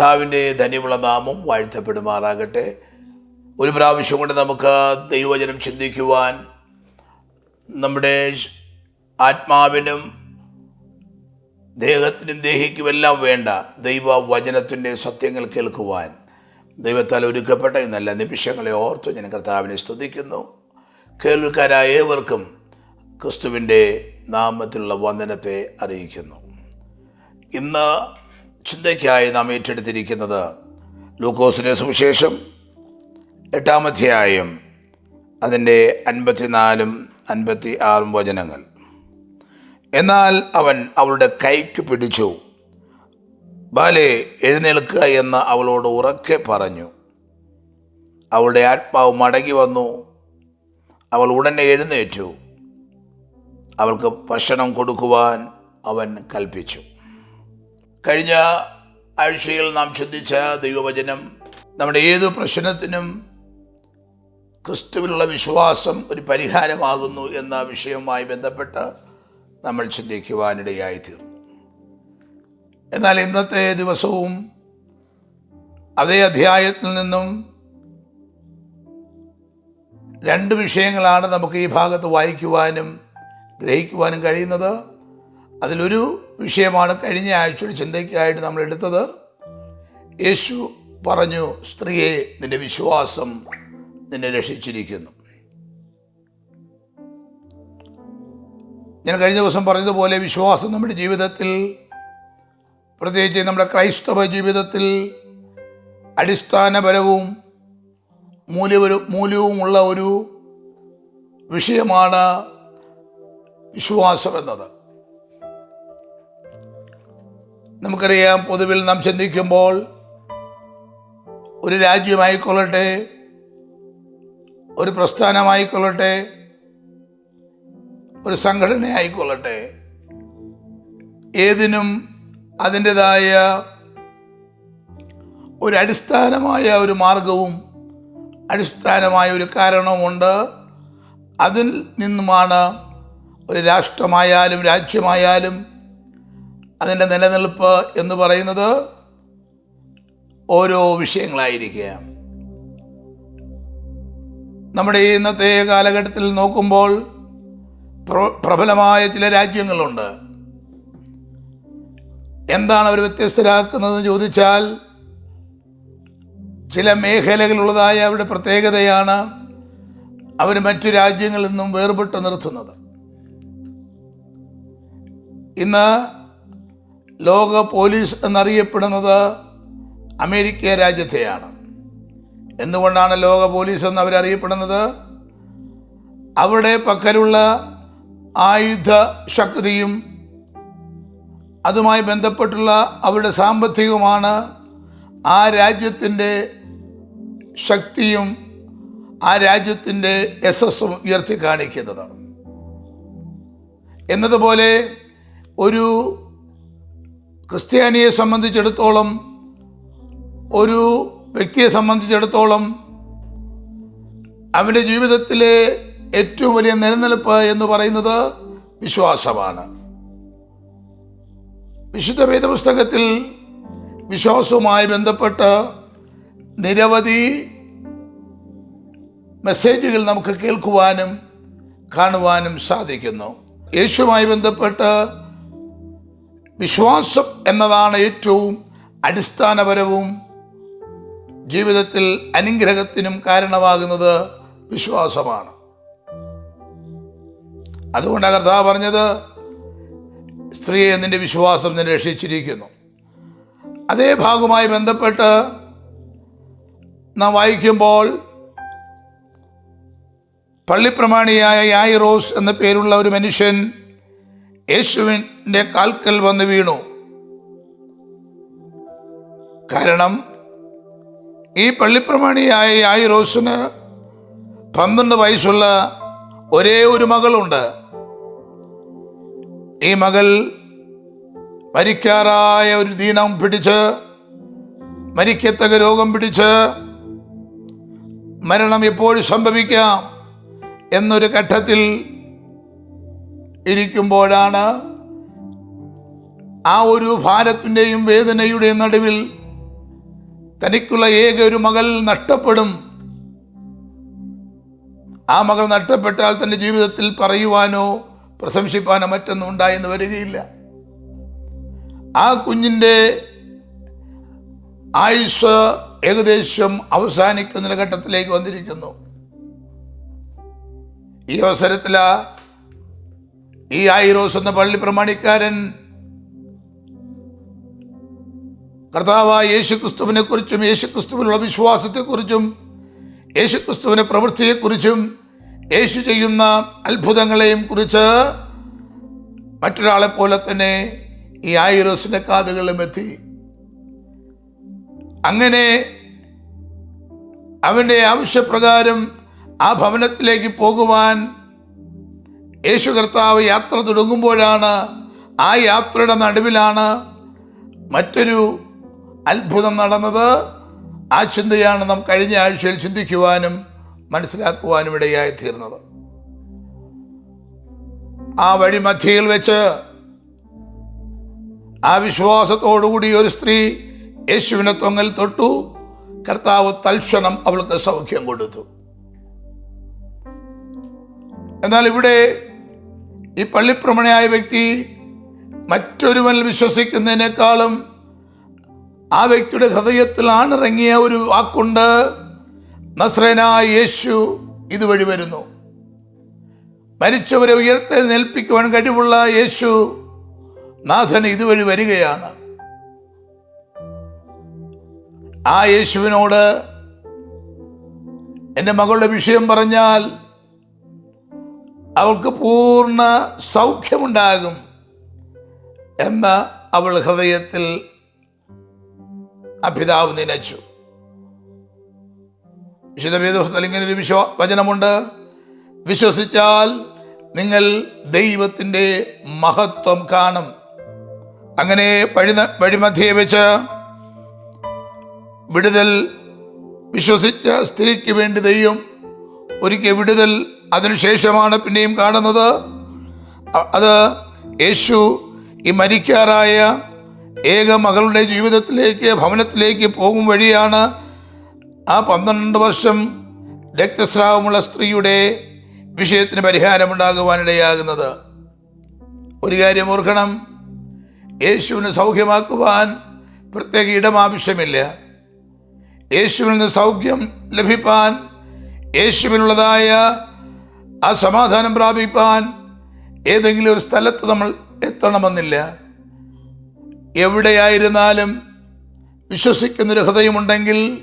കർത്താവിന്റെ ധന്യമുള്ള നാമം വാഴ്ത്തപ്പെടുമാറാകട്ടെ. ഒരു പ്രാവശ്യം കൊണ്ട് നമുക്ക് ദൈവവചനം ചിന്തിക്കുവാൻ നമ്മുടെ ആത്മാവിനും ദേഹത്തിനും ദേഹിക്കുമെല്ലാം വേണ്ട ദൈവ വചനത്തിന്റെ സത്യങ്ങൾ കേൾക്കുവാൻ. ദൈവത്താൽ ഒരുക്കപ്പെട്ട നല്ല നിമിഷങ്ങളെ ഓർത്ത് ഞാൻ കർത്താവിനെ സ്തുതിക്കുന്നു. കേൾവിക്കാരായ ഏവർക്കും ക്രിസ്തുവിന്റെ നാമത്തിലുള്ള വന്ദനത്തെ അറിയിക്കുന്നു. ഇന്ന് ചിന്തയ്ക്കായി നാം ഏറ്റെടുത്തിരിക്കുന്നത് ലൂക്കോസിന്റെ സുവിശേഷം എട്ടാമധ്യായം അതിന്റെ അൻപത്തിനാലും അൻപത്തി ആറും വചനങ്ങൾ. എന്നാൽ അവൻ അവളുടെ കൈക്ക് പിടിച്ചു. ബാലെ എഴുന്നേൽക്കുക എന്ന് അവളോട് ഉറക്കെ പറഞ്ഞു. അവളുടെ ആത്മാവ് മടങ്ങി വന്നു. അവൾ ഉടനെ എഴുന്നേറ്റു. അവൾക്ക് ഭക്ഷണം കൊടുക്കുവാൻ അവൻ കൽപ്പിച്ചു. കഴിഞ്ഞ ആഴ്ചയിൽ നാം ചിന്തിച്ച ദൈവവചനം നമ്മുടെ ഏത് പ്രശ്നത്തിനും ക്രിസ്തുവിലുള്ള വിശ്വാസം ഒരു പരിഹാരമാകുന്നു എന്ന വിഷയവുമായി ബന്ധപ്പെട്ട് നമ്മൾ ചിന്തിക്കുവാനിടയായി തീർന്നു എന്നാൽ ഇന്നത്തെ ദിവസവും അതേ അധ്യായത്തിൽ നിന്നും രണ്ട് വിഷയങ്ങളാണ് നമുക്ക് ഈ ഭാഗത്ത് വായിക്കുവാനും ഗ്രഹിക്കുവാനും കഴിയുന്നത്. അതിലൊരു വിഷയമാണ് കഴിഞ്ഞ ആഴ്ചയുടെ ചിന്തയ്ക്കായിട്ട് നമ്മൾ എടുത്തത്. യേശു പറഞ്ഞു സ്ത്രീയെ നിന്റെ വിശ്വാസം നിന്നെ രക്ഷിച്ചിരിക്കുന്നു. ഞാൻ കഴിഞ്ഞ ദിവസം പറഞ്ഞതുപോലെ വിശ്വാസം നമ്മുടെ ജീവിതത്തിൽ പ്രത്യേകിച്ച് നമ്മുടെ ക്രൈസ്തവ ജീവിതത്തിൽ അടിസ്ഥാനപരവും മൂല്യപര മൂല്യവുമുള്ള ഒരു വിഷയമാണ് വിശ്വാസം എന്നത്. നമുക്കറിയാം പൊതുവിൽ നാം ചിന്തിക്കുമ്പോൾ ഒരു രാജ്യമായിക്കൊള്ളട്ടെ ഒരു പ്രസ്ഥാനമായിക്കൊള്ളട്ടെ ഒരു സംഘടനയായിക്കൊള്ളട്ടെ ഏതിനും അതിന്റെതായ ഒരു അടിസ്ഥാനമായ ഒരു മാർഗവും അടിസ്ഥാനമായ ഒരു കാരണവുമുണ്ട്. അതിൽ നിന്നുമാണ് ഒരു രാഷ്ട്രമായാലും രാജ്യമായാലും അതിന്റെ നിലനിൽപ്പ് എന്ന് പറയുന്നത് ഓരോ വിഷയങ്ങളായിരിക്കുക നമ്മുടെ ഇന്നത്തെ കാലഘട്ടത്തിൽ നോക്കുമ്പോൾ പ്രബലമായ ചില രാജ്യങ്ങളുണ്ട്. എന്താണ് അവർ വ്യത്യസ്തരാക്കുന്നതെന്ന് ചോദിച്ചാൽ ചില മേഖലകളുള്ളതായ അവരുടെ പ്രത്യേകതയാണ് അവർ മറ്റു രാജ്യങ്ങളിൽ നിന്നും വേർപെട്ട് നിർത്തുന്നത്. ഇന്ന് ലോക പോലീസ് എന്നറിയപ്പെടുന്നത് അമേരിക്ക രാജ്യത്തെയാണ്. എന്തുകൊണ്ടാണ് ലോക പോലീസ് എന്ന് അവരറിയപ്പെടുന്നത്? അവരുടെ പക്കലുള്ള ആയുധ ശക്തിയും അതുമായി ബന്ധപ്പെട്ടുള്ള അവരുടെ സാമ്പത്തികവുമാണ് ആ രാജ്യത്തിന്റെ ശക്തിയും ആ രാജ്യത്തിന്റെ യശസ്സും ഉയർത്തി കാണിക്കുന്നത് എന്നതുപോലെ ഒരു ക്രിസ്ത്യാനിയെ സംബന്ധിച്ചിടത്തോളം ഒരു വ്യക്തിയെ സംബന്ധിച്ചിടത്തോളം അവന്റെ ജീവിതത്തിലെ ഏറ്റവും വലിയ നിലനിൽപ്പ് എന്ന് പറയുന്നത് വിശ്വാസമാണ്. വിശുദ്ധ വേദപുസ്തകത്തിൽ വിശ്വാസവുമായി ബന്ധപ്പെട്ട് നിരവധി മെസ്സേജുകൾ നമുക്ക് കേൾക്കുവാനും കാണുവാനും സാധിക്കുന്നു. യേശുമായി ബന്ധപ്പെട്ട് വിശ്വാസം എന്നതാണ് ഏറ്റവും അടിസ്ഥാനപരവും ജീവിതത്തിൽ അനുഗ്രഹത്തിനും കാരണമാകുന്നത് വിശ്വാസമാണ്. അതുകൊണ്ടാണ് കർത്താവ് പറഞ്ഞത് സ്ത്രീയെ നിന്റെ വിശ്വാസം നിന്നെ രക്ഷിച്ചിരിക്കുന്നു. അതേ ഭാഗവുമായി ബന്ധപ്പെട്ട് നാം വായിക്കുമ്പോൾ പള്ളിപ്രമാണിയായ യായിറോസ് എന്ന പേരുള്ള ഒരു മനുഷ്യൻ യേശുവിന്റെ കാൽക്കൽ വന്ന് വീണു. കാരണം ഈ പള്ളിപ്രമാണിയായ യായിറോസിന് പന്ത്രണ്ട് വയസ്സുള്ള ഒരേ ഒരു മകളുണ്ട്. ഈ മകൾ മരിക്കാറായ ഒരു ദീനം പിടിച്ച് മരിക്കത്തക രോഗം പിടിച്ച് മരണം എപ്പോഴും സംഭവിക്കാം എന്നൊരു ഘട്ടത്തിൽ ഇരിക്കുമ്പോഴാണ് ആ ഒരു ഭാരത്തിന്റെയും വേദനയുടെയും നടുവിൽ തനിക്കുള്ള ഏക ഒരു മകൾ നഷ്ടപ്പെടും. ആ മകൾ നഷ്ടപ്പെട്ടാൽ തന്റെ ജീവിതത്തിൽ പറയുവാനോ പ്രശംസിപ്പാനോ മറ്റൊന്നും ഉണ്ടായെന്ന് വരികയില്ല. ആ കുഞ്ഞിന്റെ ആയുസ് ഏകദേശം അവസാനിക്കുന്ന ഘട്ടത്തിലേക്ക് വന്നിരിക്കുന്നു. ഈ അവസരത്തിലാ ഈ ആയിരോസ് എന്ന പള്ളി പ്രമാണിക്കാരൻ കർത്താവായ യേശു ക്രിസ്തുവിനെ കുറിച്ചും യേശു ക്രിസ്തുവിനുള്ള വിശ്വാസത്തെക്കുറിച്ചും യേശു ക്രിസ്തുവിന്റെ പ്രവൃത്തിയെക്കുറിച്ചും യേശു ചെയ്യുന്ന അത്ഭുതങ്ങളെയും കുറിച്ച് മറ്റൊരാളെ പോലെ തന്നെ ഈ ആയിരോസിന്റെ കാതുകളും എത്തി. അങ്ങനെ അവന്റെ ആവശ്യപ്രകാരം ആ ഭവനത്തിലേക്ക് പോകുവാൻ യേശു കർത്താവ് യാത്ര തുടങ്ങുമ്പോഴാണ് ആ യാത്രയുടെ നടുവിലാണ് മറ്റൊരു അത്ഭുതം നടന്നത്. ആ ചിന്തയാണ് നാം കഴിഞ്ഞ ആഴ്ചയിൽ ചിന്തിക്കുവാനും മനസ്സിലാക്കുവാനും ഇടയായി തീർന്നത്. ആ വഴി മധ്യയിൽ വെച്ച് ആ വിശ്വാസത്തോടുകൂടി ഒരു സ്ത്രീ യേശുവിനെ തൊങ്ങൽ തൊട്ടു. കർത്താവ് തൽക്ഷണം അവൾക്ക് സൗഖ്യം കൊടുത്തു. എന്നാൽ ഇവിടെ ഈ പള്ളിപ്രമണയായ വ്യക്തി മറ്റൊരുവനിൽ വിശ്വസിക്കുന്നതിനേക്കാളും ആ വ്യക്തിയുടെ ഹൃദയത്തിൽ ആണിറങ്ങിയ ഒരു വാക്കുണ്ട് നസ്രനായ യേശു ഇതുവഴി വരുന്നു. മരിച്ചവരെ ഉയർത്തെ നേൽപ്പിക്കുവാൻ കഴിവുള്ള യേശു നാഥൻ ഇതുവഴി വരികയാണ്. ആ യേശുവിനോട് എന്റെ മകളുടെ വിഷയം പറഞ്ഞാൽ അവൾക്ക് പൂർണ സൗഖ്യമുണ്ടാകും എന്ന് അവൾ ഹൃദയത്തിൽ അഭിതാവ് നിലച്ചു വിശുദ്ധ ഇങ്ങനെ ഒരു വിശ്വ വചനമുണ്ട്. വിശ്വസിച്ചാൽ നിങ്ങൾ ദൈവത്തിന്റെ മഹത്വം കാണും. അങ്ങനെ വഴി വഴിമധ്യേ വെച്ച് വിടുതൽ വിശ്വസിച്ച സ്ത്രീക്ക് വേണ്ടി ദൈവം ഒരിക്കൽ വിടുതൽ അതിനുശേഷമാണ് പിന്നെയും കാണുന്നത്. അത് യേശു ഈ മരിക്കാറായ ഏക മകളുടെ ജീവിതത്തിലേക്ക് ഭവനത്തിലേക്ക് പോകും വഴിയാണ് ആ പന്ത്രണ്ട് വർഷം രക്തസ്രാവമുള്ള സ്ത്രീയുടെ വിഷയത്തിന് പരിഹാരമുണ്ടാകുവാനിടയാകുന്നത്. ഒരു കാര്യം ഓർക്കണം. യേശുവിന് സൗഖ്യമാക്കുവാൻ പ്രത്യേക ഇടം ആവശ്യമില്ല. യേശുവിൽ നിന്ന് സൗഖ്യം ലഭിപ്പാൻ യേശുവിനുള്ളതായ ആ സമാധാനം പ്രാപിപ്പാൻ ഏതെങ്കിലും ഒരു സ്ഥലത്ത് നമ്മൾ എത്തണമെന്നില്ല. എവിടെയായിരുന്നാലും വിശ്വസിക്കുന്നൊരു ഹൃദയമുണ്ടെങ്കിൽ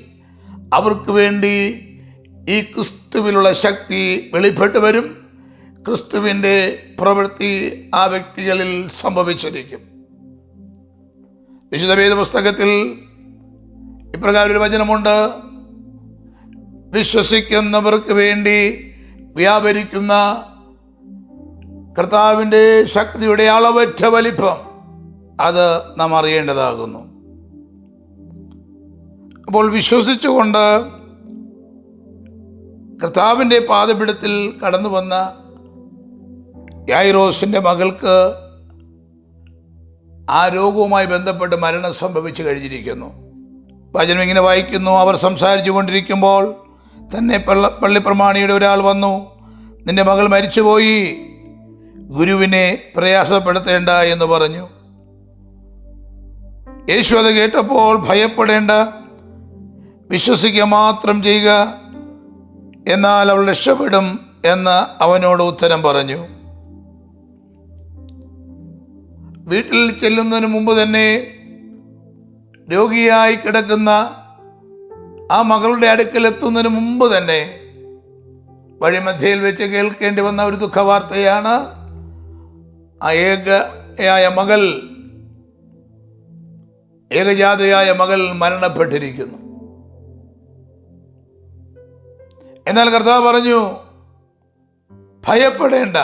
അവർക്ക് വേണ്ടി ഈ ക്രിസ്തുവിലുള്ള ശക്തി വെളിപ്പെട്ട് വരും. ക്രിസ്തുവിന്റെ പ്രവൃത്തി ആ വ്യക്തികളിൽ സംഭവിച്ചിരിക്കും. വിശുദ്ധവേദ പുസ്തകത്തിൽ ഇപ്രകാരം ഒരു വചനമുണ്ട്. വിശ്വസിക്കുന്നവർക്ക് വേണ്ടി വ്യാപരിക്കുന്ന കർത്താവിന്റെ ശക്തിയുടെ അളവറ്റ വലിപ്പം അത് നാം അറിയേണ്ടതാകുന്നു. അപ്പോൾ വിശ്വസിച്ചുകൊണ്ട് കർത്താവിന്റെ പാതപിടത്തിൽ കടന്നു വന്ന യായിറോസിന്റെ മകൾക്ക് ആ രോഗവുമായി ബന്ധപ്പെട്ട് മരണം സംഭവിച്ചു കഴിഞ്ഞിരിക്കുന്നു. വചനം ഇങ്ങനെ വായിക്കുന്നു. അവർ സംസാരിച്ചു കൊണ്ടിരിക്കുമ്പോൾ തന്നെ പള്ള പള്ളിപ്രമാണിയുടെ ഒരാൾ വന്നു. നിന്റെ മകൾ മരിച്ചുപോയി. ഗുരുവിനെ പ്രയാസപ്പെടുത്തേണ്ട എന്ന് പറഞ്ഞു. യേശു അത് കേട്ടപ്പോൾ ഭയപ്പെടേണ്ട. വിശ്വസിക്കുക മാത്രം ചെയ്യുക. എന്നാൽ അവൾ രക്ഷപ്പെടും എന്ന് അവനോട് ഉത്തരം പറഞ്ഞു. വീട്ടിൽ ചെല്ലുന്നതിന് മുമ്പ് തന്നെ രോഗിയായി കിടക്കുന്ന ആ മകളുടെ അടുക്കൽ എത്തുന്നതിന് മുമ്പ് തന്നെ വഴിമധ്യയിൽ വെച്ച് കേൾക്കേണ്ടി വന്ന ഒരു ദുഃഖവാർത്തയാണ് ആ ഏകയായ മകൾ ഏകജാതയായ മകൾ മരണപ്പെട്ടിരിക്കുന്നു. എന്നാൽ കർത്താവ് പറഞ്ഞു ഭയപ്പെടേണ്ട.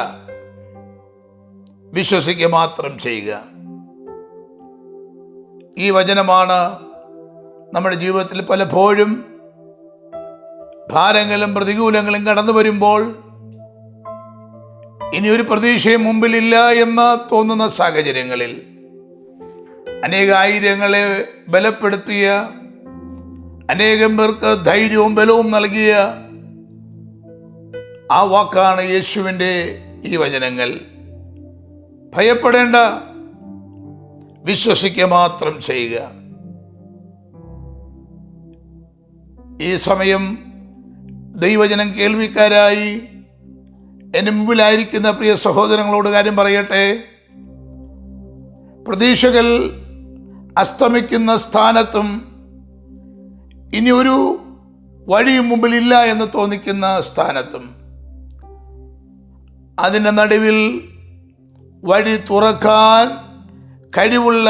വിശ്വസിക്കുക മാത്രം ചെയ്യുക. ഈ വചനമാണ് നമ്മുടെ ജീവിതത്തിൽ പലപ്പോഴും ഭാരങ്ങളും പ്രതികൂലങ്ങളും കടന്നു വരുമ്പോൾ ഇനി ഒരു പ്രതീക്ഷയും മുമ്പിലില്ല എന്ന് തോന്നുന്ന സാഹചര്യങ്ങളിൽ അനേകായിരങ്ങളെ ബലപ്പെടുത്തിയ അനേകം പേർക്ക് ധൈര്യവും ബലവും നൽകിയ ആ വാക്കാണ് യേശുവിന്റെ ഈ വചനങ്ങൾ. ഭയപ്പെടേണ്ട വിശ്വസിക്കുക മാത്രം ചെയ്യുക. ഈ സമയം ദൈവജനം കേൾവിക്കാരായി എന്റെ മുമ്പിലായിരിക്കുന്ന പ്രിയ സഹോദരങ്ങളോട് കാര്യം പറയട്ടെ. പ്രതീക്ഷകൾ അസ്തമിക്കുന്ന സ്ഥാനത്തും ഇനി ഒരു വഴിയും മുമ്പിലില്ല എന്ന് തോന്നിക്കുന്ന സ്ഥാനത്തും. അതിന്റെ നടുവിൽ വഴി തുറക്കാൻ കഴിവുള്ള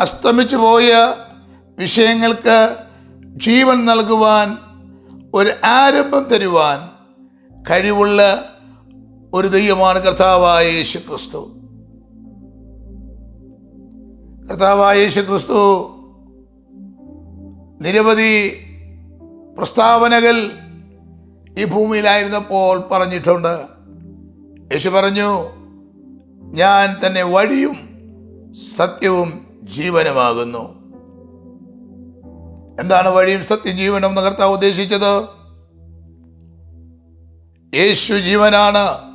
അസ്തമിച്ചു പോയ വിഷയങ്ങൾക്ക് ജീവൻ നൽകുവാൻ ഒരു ആരംഭം തരുവാൻ കഴിവുള്ള ഒരു ദൈവമാണ് കർത്താവായ യേശു ക്രിസ്തു കർത്താവായ യേശു ക്രിസ്തു നിരവധി പ്രസ്താവനകൾ ഈ ഭൂമിയിലായിരുന്നപ്പോൾ പറഞ്ഞിട്ടുണ്ട്. യേശു പറഞ്ഞു ഞാൻ തന്നെ വഴിയും സത്യവും ജീവനുമാകുന്നു. എന്താണ് വഴിയും സത്യം ജീവനും എന്ന് കർത്താവ് ഉദ്ദേശിച്ചത്? യേശു ജീവനാണ്.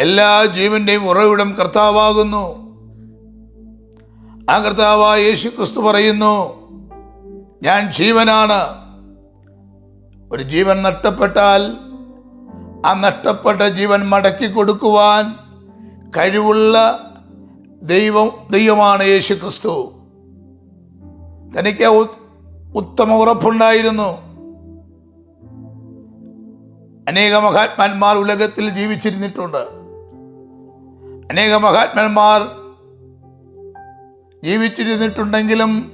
എല്ലാ ജീവന്റെയും ഉറവിടം കർത്താവാകുന്നു. ആ കർത്താവായ യേശു ക്രിസ്തു പറയുന്നു ഞാൻ ജീവനാണ്. ഒരു ജീവൻ നഷ്ടപ്പെട്ടാൽ ആ നഷ്ടപ്പെട്ട ജീവൻ മടക്കി കൊടുക്കുവാൻ കഴിവുള്ള ദൈവം ദൈവമാണ് യേശു ക്രിസ്തു തനിക്ക് ഉത്തമ ഉറപ്പുണ്ടായിരുന്നു. അനേക മഹാത്മാന്മാർ ഉലകത്തിൽ ജീവിച്ചിരുന്നിട്ടുണ്ട്. അനേക മഹാത്മാന്മാർ ജീവിച്ചിരുന്നിട്ടുണ്ടെങ്കിലും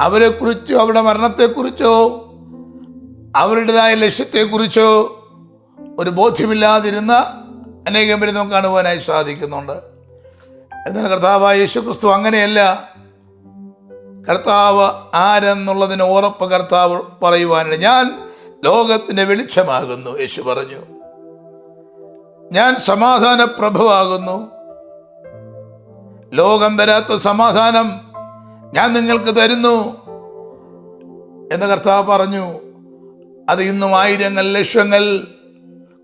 അവരെക്കുറിച്ചോ അവരുടെ മരണത്തെക്കുറിച്ചോ അവരുടേതായ ലക്ഷ്യത്തെക്കുറിച്ചോ ഒരു ബോധ്യമില്ലാതിരുന്ന അനേകം പേരെ നമുക്ക് കാണുവാനായി സാധിക്കുന്നുണ്ട്. എന്നാൽ കർത്താവായ യേശു ക്രിസ്തു അങ്ങനെയല്ല. കർത്താവ് ആരെന്നുള്ളതിന് ഉറപ്പ് കർത്താവ് പറയുവാനാണ് ഞാൻ ലോകത്തിന്റെ വെളിച്ചമാകുന്നു യേശു പറഞ്ഞു. ഞാൻ സമാധാന പ്രഭുവാകുന്നു ലോകം വരാത്ത സമാധാനം ഞാൻ നിങ്ങൾക്ക് തരുന്നു. എന്ന് കർത്താവ് പറഞ്ഞു. അത് ഇന്നും ആയിരങ്ങൾ ലക്ഷങ്ങൾ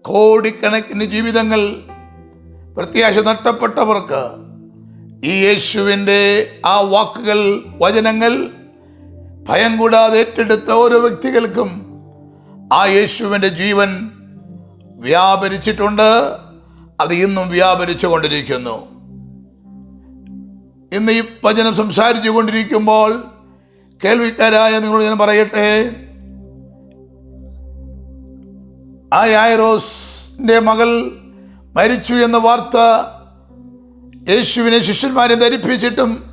കോടിക്കണക്കിന് ജീവിതങ്ങൾ പ്രത്യാശ നഷ്ടപ്പെട്ടവർക്ക് ഈ യേശുവിന്റെ ആ വാക്കുകൾ വചനങ്ങൾ ഭയം കൂടാതെ ഏറ്റെടുത്ത ഓരോ വ്യക്തികൾക്കും ആ യേശുവിന്റെ ജീവൻ വ്യാപരിച്ചിട്ടുണ്ട്. അത് ഇന്നും വ്യാപരിച്ചു കൊണ്ടിരിക്കുന്നു. ഇന്ന് ഈ വചനം സംസാരിച്ചു കൊണ്ടിരിക്കുമ്പോൾ കേൾവിക്കാരായ നിങ്ങളോട് ഞാൻ പറയട്ടെ? ആ യായറോസിന്റെ മകൾ മരിച്ചു എന്ന വാർത്ത യേശുവിനെ ശിഷ്യന്മാരെ ധരിപ്പിച്ചിട്ടും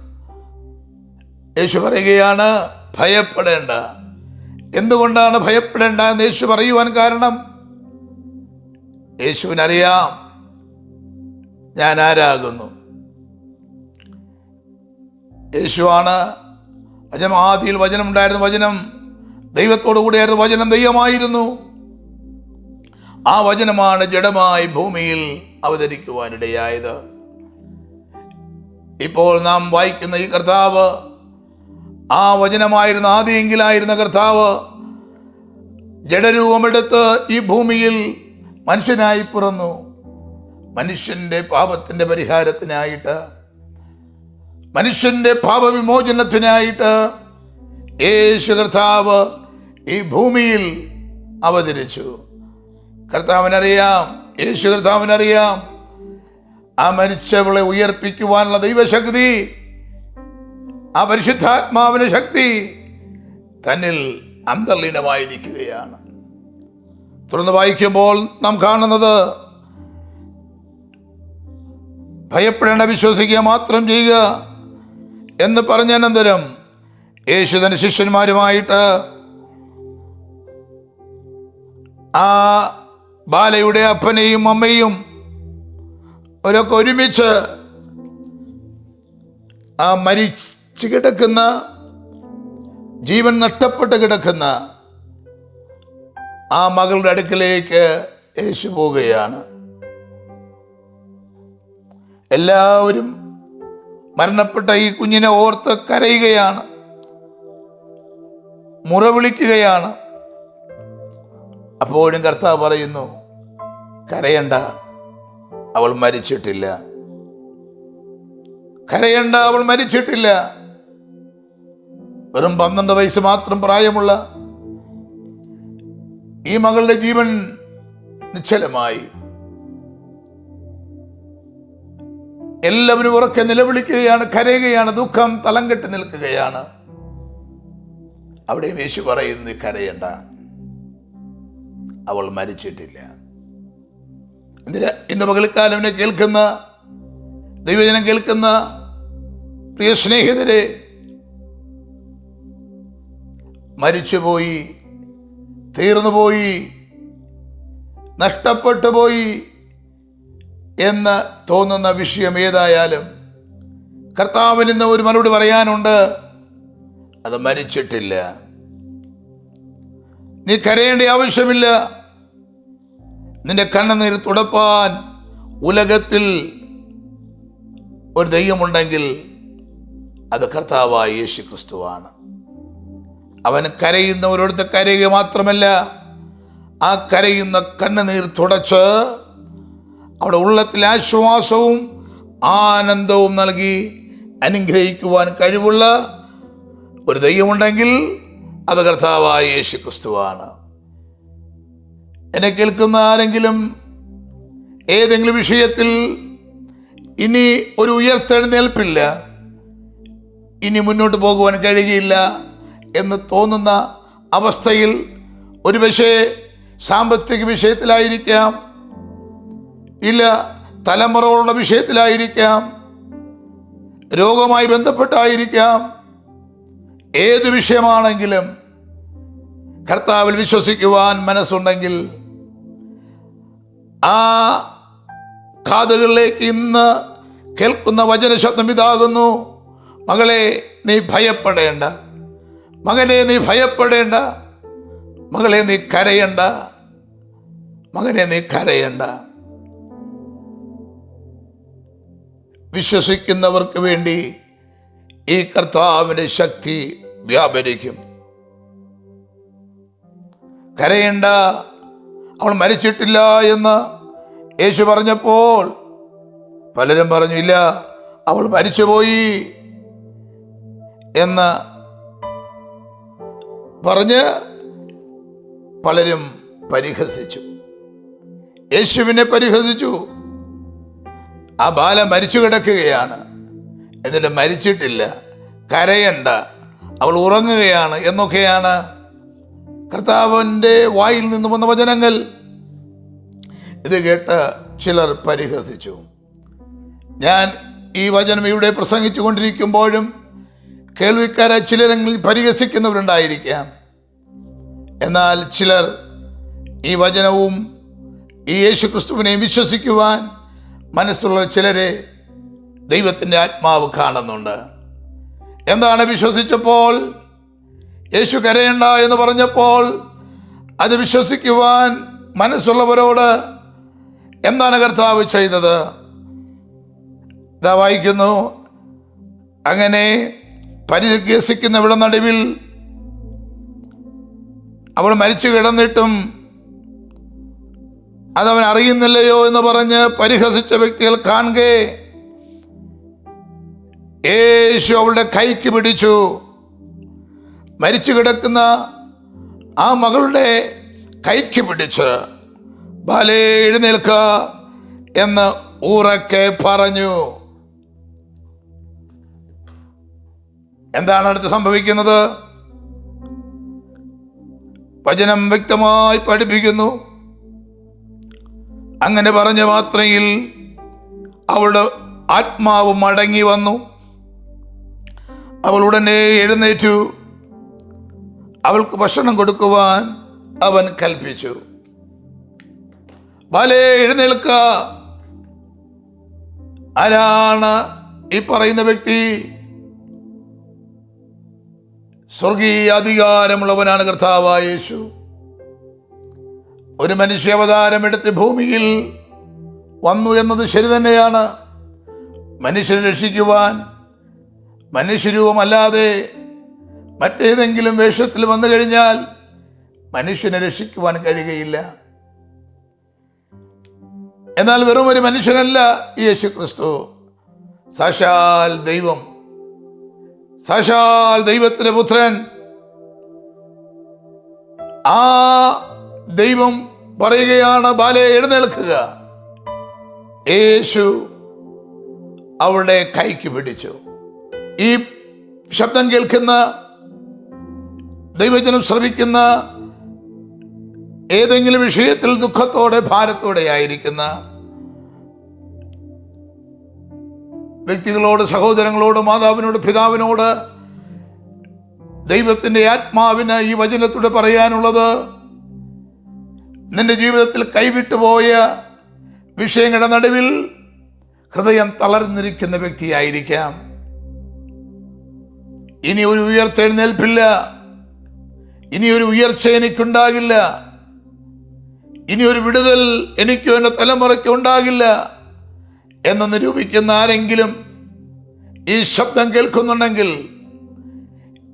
യേശു പറയുകയാണ് ഭയപ്പെടേണ്ട. എന്തുകൊണ്ടാണ് ഭയപ്പെടേണ്ട എന്ന് യേശു പറയുവാൻ കാരണം? യേശുവിനറിയാം ഞാൻ ആരാകുന്നു? യേശുവാണ് വചനം ആദിയിൽ വചനം ഉണ്ടായിരുന്നു വചനം ദൈവത്തോടു കൂടിയായിരുന്നു വചനം ദൈവമായിരുന്നു. ആ വചനമാണ് ജഡമായി ഭൂമിയിൽ അവതരിക്കുവാനിടയായത്. ഇപ്പോൾ നാം വായിക്കുന്ന ഈ കർത്താവ് ആ വചനമായിരുന്ന ആദിയെങ്കിലായിരുന്ന കർത്താവ് ജഡരൂപമെടുത്ത് ഈ ഭൂമിയിൽ മനുഷ്യനായി പിറന്നു. മനുഷ്യന്റെ പാപത്തിന്റെ പരിഹാരത്തിനായിട്ട് മനുഷ്യന്റെ പാപവിമോചനത്തിനായിട്ട് യേശു കർത്താവ് ഈ ഭൂമിയിൽ അവതരിച്ചു. കർത്താവിനറിയാം യേശു കർത്താവിനറിയാം. ആ മരിച്ചവളെ ഉയർപ്പിക്കുവാനുള്ള ദൈവശക്തി ആ പരിശുദ്ധാത്മാവിന് ശക്തി തന്നിൽ അന്തർലീനമായിരിക്കുകയാണ്. തുറന്ന് വായിക്കുമ്പോൾ നാം കാണുന്നത് ഭയപ്പെടേണ്ട വിശ്വസിക്കുക മാത്രം ചെയ്യുക എന്ന് പറഞ്ഞ അനന്തരം യേശു തന്റെ ശിഷ്യന്മാരുമായിട്ട് ആ ബാലയുടെ അപ്പനെയും അമ്മയും അവരൊക്കെ ഒരുമിച്ച് ആ മരിച്ചു കിടക്കുന്ന ജീവൻ നഷ്ടപ്പെട്ട് കിടക്കുന്ന ആ മകളുടെ അടുക്കലേക്ക് യേശു പോവുകയാണ്. എല്ലാവരും മരണപ്പെട്ട ഈ കുഞ്ഞിനെ ഓർത്ത് കരയുകയാണ്. മുറവിളിക്കുകയാണ്. അപ്പോഴും കർത്താവ് പറയുന്നു കരയണ്ട. അവൾ മരിച്ചിട്ടില്ല. കരയണ്ട അവൾ മരിച്ചിട്ടില്ല. വെറും പന്ത്രണ്ട് വയസ്സ് മാത്രം പ്രായമുള്ള ഈ മകളുടെ ജീവൻ നിശ്ചലമായി. എല്ലാവരും ഉറക്കെ നിലവിളിക്കുകയാണ് കരയുകയാണ് ദുഃഖം തലം കെട്ടി നിൽക്കുകയാണ്. അവിടെ യേശു പറയുന്നു കരയണ്ട. അവൾ മരിച്ചിട്ടില്ല. എന്തിന്? ഇന്ന് പകൽക്കാലം കേൾക്കുന്ന ദൈവജനം കേൾക്കുന്ന പ്രിയ സ്നേഹിതരെ മരിച്ചുപോയി തീർന്നുപോയി നഷ്ടപ്പെട്ടു പോയി എന്ന് തോന്നുന്ന വിഷയം ഏതായാലും കർത്താവിൽ നിന്ന് ഒരു മറുപടി പറയാനുണ്ട്. അത് മരിച്ചിട്ടില്ല. നീ കരയേണ്ട ആവശ്യമില്ല. നിന്റെ കണ്ണുനീർ തുടപ്പാൻ ഉലകത്തിൽ ഒരു ദൈവമുണ്ടെങ്കിൽ അത് കർത്താവായ യേശു ക്രിസ്തുവാണ് അവൻ കരയുന്നവരോടുത്ത് കരയുക മാത്രമല്ല ആ കരയുന്ന കണ്ണുനീർ തുടച്ച് അവിടെ ഉള്ളത്തിൽ ആശ്വാസവും ആനന്ദവും നൽകി അനുഗ്രഹിക്കുവാൻ കഴിവുള്ള ഒരു ദൈവമുണ്ടെങ്കിൽ അത് കർത്താവായ യേശു ക്രിസ്തുവാണ് എന്നെ കേൾക്കുന്ന ആരെങ്കിലും ഏതെങ്കിലും വിഷയത്തിൽ ഇനി ഒരു ഉയർത്തെഴുന്നേൽപ്പില്ല ഇനി മുന്നോട്ട് പോകുവാൻ കഴിയുകയില്ല എന്ന് തോന്നുന്ന അവസ്ഥയിൽ ഒരുപക്ഷേ സാമ്പത്തിക വിഷയത്തിലായിരിക്കാം ഇല്ല തലമുറകളുടെ വിഷയത്തിലായിരിക്കാം രോഗവുമായി ബന്ധപ്പെട്ടായിരിക്കാം. ഏത് വിഷയമാണെങ്കിലും കർത്താവിൽ വിശ്വസിക്കുവാൻ മനസ്സുണ്ടെങ്കിൽ ആ കാതുകളിലേക്ക് ഇന്ന് കേൾക്കുന്ന വചനശബ്ദം ഇതാകുന്നു. മകളെ നീ ഭയപ്പെടേണ്ട. മകനെ നീ ഭയപ്പെടേണ്ട. മകളെ നീ കരയണ്ട. മകനെ നീ കരയണ്ട. വിശ്വസിക്കുന്നവർക്ക് വേണ്ടി ഈ കർത്താവിന്റെ ശക്തി വ്യാപരിക്കും. കരയണ്ട. അവൾ മരിച്ചിട്ടില്ല എന്ന് യേശു പറഞ്ഞപ്പോൾ പലരും പറഞ്ഞു ഇല്ല അവൾ മരിച്ചുപോയി. എന്ന് പറഞ്ഞ് പലരും പരിഹസിച്ചു. യേശുവിനെ പരിഹസിച്ചു. ആ ബാല മരിച്ചു കിടക്കുകയാണ്. എന്നിട്ട് മരിച്ചിട്ടില്ല. കരയണ്ട. അവൾ ഉറങ്ങുകയാണ് എന്നൊക്കെയാണ് കർത്താവിന്റെ വായിൽ നിന്ന് വന്ന വചനങ്ങൾ. ഇത് കേട്ട് ചിലർ പരിഹസിച്ചു. ഞാൻ ഈ വചനം ഇവിടെ പ്രസംഗിച്ചു കൊണ്ടിരിക്കുമ്പോഴും കേൾവിക്കാരെ ചിലരെങ്കിലും പരിഹസിക്കുന്നവരുണ്ടായിരിക്കാം. എന്നാൽ ചിലർ ഈ വചനവും ഈ യേശു ക്രിസ്തുവിനെയും വിശ്വസിക്കുവാൻ മനസ്സുള്ള ചിലരെ ദൈവത്തിന്റെ ആത്മാവ് കാണുന്നുണ്ട്. എന്താണ് വിശ്വസിച്ചപ്പോൾ? യേശു കരയണ്ട എന്ന് പറഞ്ഞപ്പോൾ അത് വിശ്വസിക്കുവാൻ മനസ്സുള്ളവരോട് എന്താണ് കർത്താവ് ചെയ്തത്? ഇതാ വായിക്കുന്നു അങ്ങനെ പരിഹസിക്കുന്നവിടെ നടുവിൽ അവൾ മരിച്ചു കിടന്നിട്ടും അതവൻ അറിയുന്നില്ലയോ എന്ന് പറഞ്ഞ് പരിഹസിച്ച വ്യക്തികൾ കാണുകേ യേശു അവളുടെ കൈക്ക് പിടിച്ചു. മരിച്ചു കിടക്കുന്ന ആ മകളുടെ കൈക്ക് പിടിച്ച് ബാലേ എഴുന്നേൽക്ക എന്ന് ഊറക്കെ പറഞ്ഞു. എന്താണ് അടുത്ത് സംഭവിക്കുന്നത്? വചനം വ്യക്തമായി പഠിപ്പിക്കുന്നു. അങ്ങനെ പറഞ്ഞ മാത്രയിൽ അവളുടെ ആത്മാവ് മടങ്ങി വന്നു. അവൾ ഉടനെ എഴുന്നേറ്റു. അവൾക്ക് ഭക്ഷണം കൊടുക്കുവാൻ അവൻ കൽപ്പിച്ചു. ബാലേ എഴുന്നേൽക്ക. ആരാണ് ഈ പറയുന്ന വ്യക്തി? സ്വർഗീയ അധികാരമുള്ളവനാണ് കർത്താവായ യേശു. ഒരു മനുഷ്യാവതാരം എടുത്ത് ഭൂമിയിൽ വന്നു എന്നത് ശരി തന്നെയാണ്. മനുഷ്യരെ രക്ഷിക്കുവാൻ മനുഷ്യരൂപമല്ലാതെ മറ്റേതെങ്കിലും വേഷത്തിൽ വന്നു കഴിഞ്ഞാൽ മനുഷ്യനെ രക്ഷിക്കുവാൻ കഴിയുകയില്ല. എന്നാൽ വെറും ഒരു മനുഷ്യനല്ല യേശു ക്രിസ്തു. സാക്ഷാൽ ദൈവം. സാക്ഷാൽ ദൈവത്തിലെ പുത്രൻ. ആ ദൈവം പറയുകയാണ് ബാലെ എഴുന്നേൽക്കുക. യേശു അവളുടെ കൈക്ക് പിടിച്ചു. ഈ ശബ്ദം കേൾക്കുന്ന ദൈവജനം ശ്രമിക്കുന്ന ഏതെങ്കിലും വിഷയത്തിൽ ദുഃഖത്തോടെ ഭാരത്തോടെ ആയിരിക്കുന്ന വ്യക്തികളോട് സഹോദരങ്ങളോട് മാതാവിനോട് പിതാവിനോട് ദൈവത്തിന്റെ ആത്മാവിന് ഈ വചനത്തോട് പറയാനുള്ളത് നിന്റെ ജീവിതത്തിൽ കൈവിട്ടുപോയ വിഷയങ്ങളുടെ നടുവിൽ ഹൃദയം തളർന്നിരിക്കുന്ന വ്യക്തിയായിരിക്കാം. ഇനി ഒരു ഉയർത്തെഴുന്നേൽപ്പില്ല. ഇനി ഒരു ഉയർച്ച എനിക്കുണ്ടാകില്ല. ഇനി ഒരു വിടുതൽ എനിക്കും എന്റെ തലമുറയ്ക്ക് ഉണ്ടാകില്ല എന്ന് നിരൂപിക്കുന്ന ആരെങ്കിലും ഈ ശബ്ദം കേൾക്കുന്നുണ്ടെങ്കിൽ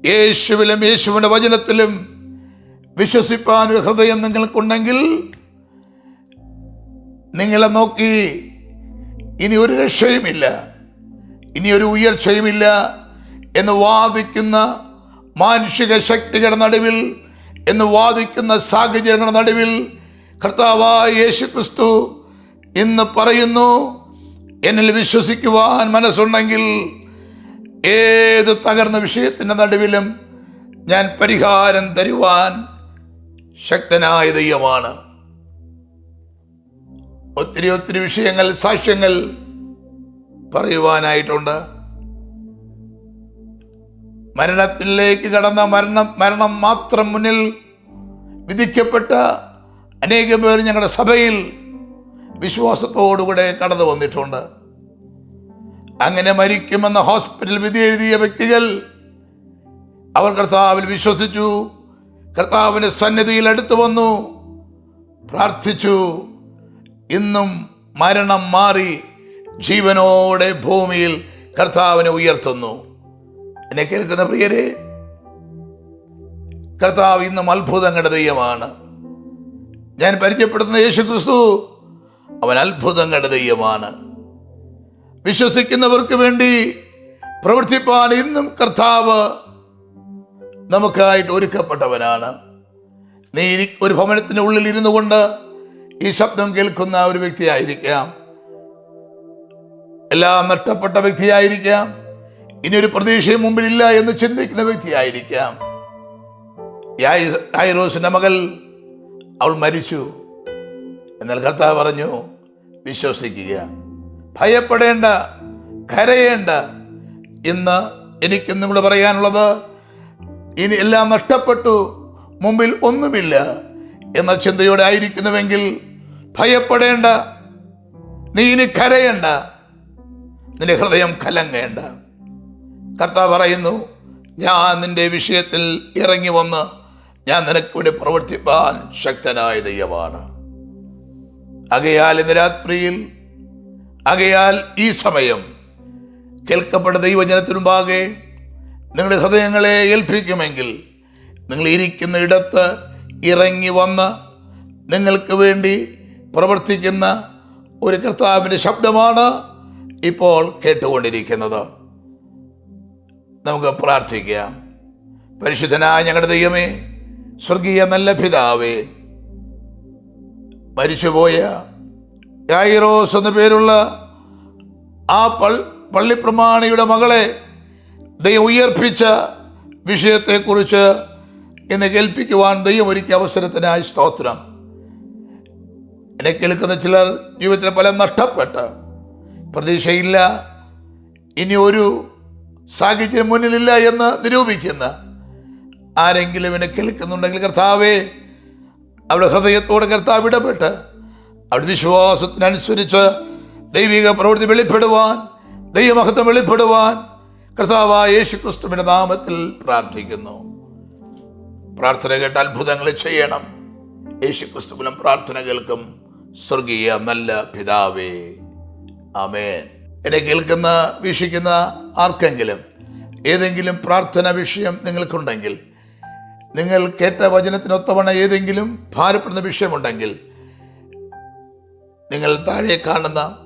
യേശുവിലും യേശുവിന്റെ വചനത്തിലും വിശ്വസിപ്പാൻ ഒരു ഹൃദയം നിങ്ങൾക്കുണ്ടെങ്കിൽ നിങ്ങളെ നോക്കി ഇനി ഒരു രക്ഷയുമില്ല ഇനി ഒരു ഉയർച്ചയുമില്ല എന്ന് വാദിക്കുന്ന മാനുഷിക ശക്തികളുടെ നടുവിൽ എന്ന് വാദിക്കുന്ന സാഹചര്യങ്ങളുടെ നടുവിൽ കർത്താവായ യേശു ക്രിസ്തു ഇന്ന് പറയുന്നു എന്നിൽ വിശ്വസിക്കുവാൻ മനസ്സുണ്ടെങ്കിൽ ഏത് തകർന്ന വിഷയത്തിന്റെ നടുവിലും ഞാൻ പരിഹാരം തരുവാൻ ശക്തനായ ദൈവമാണ്. ഒത്തിരി ഒത്തിരി വിഷയങ്ങൾ സാക്ഷ്യങ്ങൾ പറയുവാനായിട്ടുണ്ട്. മരണത്തിലേക്ക് കടന്ന മരണം മരണം മാത്രം മുന്നിൽ വിധിക്കപ്പെട്ട അനേകം പേർ ഞങ്ങളുടെ സഭയിൽ വിശ്വാസത്തോടുകൂടെ കടന്നു വന്നിട്ടുണ്ട്. അങ്ങനെ മരിക്കുമെന്ന ഹോസ്പിറ്റൽ വിധി എഴുതിയ വ്യക്തികൾ അവർ കർത്താവിൽ വിശ്വസിച്ചു കർത്താവിന്റെ സന്നിധിയിൽ അടുത്തു വന്നു പ്രാർത്ഥിച്ചു ഇന്നും മരണം മാറി ജീവനോടെ ഭൂമിയിൽ കർത്താവിനെ ഉയർത്തുന്നു. എന്നെ കേൾക്കുന്ന പ്രിയരെ കർത്താവ് ഇന്നും അത്ഭുതങ്ങളുടെ ദൈവമാണ്. ഞാൻ പരിചയപ്പെടുത്തുന്ന യേശു ക്രിസ്തു അവൻ അത്ഭുതങ്ങളുടെ ദൈവമാണ്. വിശ്വസിക്കുന്നവർക്ക് വേണ്ടി പ്രവർത്തിപ്പാൻ ഇന്നും കർത്താവ് നമുക്കായിട്ട് ഒരുക്കപ്പെട്ടവനാണ്. നീ ഒരു ഭവനത്തിന്റെ ഉള്ളിൽ ഇരുന്നു കൊണ്ട് ഈ ശബ്ദം കേൾക്കുന്ന ഒരു വ്യക്തിയായിരിക്കാം. എല്ലാം നഷ്ടപ്പെട്ട വ്യക്തിയായിരിക്കാം. ഇനി ഒരു പ്രതീക്ഷയും മുമ്പിലില്ല എന്ന് ചിന്തിക്കുന്ന വ്യക്തിയായിരിക്കാം. യായിറോസിന്റെ മകൾ അവൾ മരിച്ചു എന്നാൽ കർത്താവ് പറഞ്ഞു വിശ്വസിക്കുക ഭയപ്പെടേണ്ട കരയേണ്ട. ഇന്ന് എനിക്ക് നിങ്ങളോട് പറയാനുള്ളത് ഇനി എല്ലാം നഷ്ടപ്പെട്ടു മുമ്പിൽ ഒന്നുമില്ല എന്ന ചിന്തയോടെ ആയിരിക്കുന്നുവെങ്കിൽ ഭയപ്പെടേണ്ട നീ ഇനി കരയേണ്ട നിന്റെ ഹൃദയം കലങ്ങേണ്ട. കർത്താവ് പറയുന്നു ഞാൻ നിന്റെ വിഷയത്തിൽ ഇറങ്ങി വന്ന് ഞാൻ നിനക്ക് വേണ്ടി പ്രവർത്തിപ്പാൻ ശക്തനായ ദൈവമാണ്. അകയാൽ ഇന്ന് രാത്രിയിൽ അകയാൽ ഈ സമയം കേൾക്കപ്പെട്ട ദൈവജനത്തിനുമ്പാകെ നിങ്ങളുടെ ഹൃദയങ്ങളെ ഏൽപ്പിക്കുമെങ്കിൽ നിങ്ങൾ ഇരിക്കുന്ന ഇടത്ത് ഇറങ്ങി വന്ന് നിങ്ങൾക്ക് വേണ്ടി പ്രവർത്തിക്കുന്ന ഒരു കർത്താവിന്റെ ശബ്ദമാണ് ഇപ്പോൾ കേട്ടുകൊണ്ടിരിക്കുന്നത്. നമുക്ക് പ്രാർത്ഥിക്കാം. പരിശുദ്ധനായ ഞങ്ങളുടെ ദൈവമേ സ്വർഗീയ നല്ല പിതാവേ മരിച്ചുപോയ യായിറോസ് എന്ന പേരുള്ള ആ പൾ പള്ളിപ്രമാണിയുടെ മകളെ ദൈവം ഉയർപ്പിച്ച വിഷയത്തെക്കുറിച്ച് എന്നെ കേൾപ്പിക്കുവാൻ ദൈവം ഒരുക്കിയ അവസരത്തിനായി സ്തോത്രം. എന്നെ കേൾക്കുന്ന ചിലർ ജീവിതത്തിൽ പല നഷ്ടപ്പെട്ട് പ്രതീക്ഷയില്ല. ഇനി ഒരു സാഹചര്യം മുന്നിലില്ല എന്ന് നിരൂപിക്കുന്ന ആരെങ്കിലും എന്നെ കേൾക്കുന്നുണ്ടെങ്കിൽ കർത്താവേ അവിടെ ഹൃദയത്തോടെ കർത്താവ് ഇടപെട്ട് അവിടെ വിശ്വാസത്തിനനുസരിച്ച് ദൈവിക പ്രവൃത്തി വെളിപ്പെടുവാൻ ദൈവമഹത്വം വെളിപ്പെടുവാൻ കർത്താവായ യേശു ക്രിസ്തുവിന്റെ നാമത്തിൽ പ്രാർത്ഥിക്കുന്നു. പ്രാർത്ഥന കേട്ട് അത്ഭുതങ്ങൾ ചെയ്യണം. യേശു ക്രിസ്തുവിനും പ്രാർത്ഥന കേൾക്കും. സ്വർഗീയ നല്ല പിതാവേ. ആമേൻ. എന്നെ കേൾക്കുന്ന വീക്ഷിക്കുന്ന ആർക്കെങ്കിലും ഏതെങ്കിലും പ്രാർത്ഥന വിഷയം നിങ്ങൾക്കുണ്ടെങ്കിൽ നിങ്ങൾ കേട്ട വചനത്തിനൊത്തവണ ഏതെങ്കിലും ഭാരപ്പെടുന്ന വിഷയമുണ്ടെങ്കിൽ നിങ്ങൾ താഴെ കാണുന്ന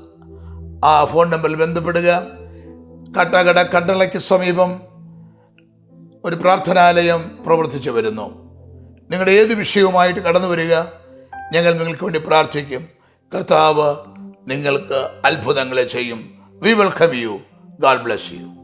ആ ഫോൺ നമ്പറിൽ ബന്ധപ്പെടുക. കട്ടകട കണ്ടളയ്ക്ക് സമീപം ഒരു പ്രാർത്ഥനാലയം പ്രവർത്തിച്ചു വരുന്നു. നിങ്ങളുടെ ഏത് വിഷയവുമായിട്ട് കടന്നു വരിക ഞങ്ങൾ നിങ്ങൾക്ക് വേണ്ടി പ്രാർത്ഥിക്കും. കർത്താവ് നിങ്ങൾക്ക് അത്ഭുതങ്ങളെ ചെയ്യും. We welcome you God bless you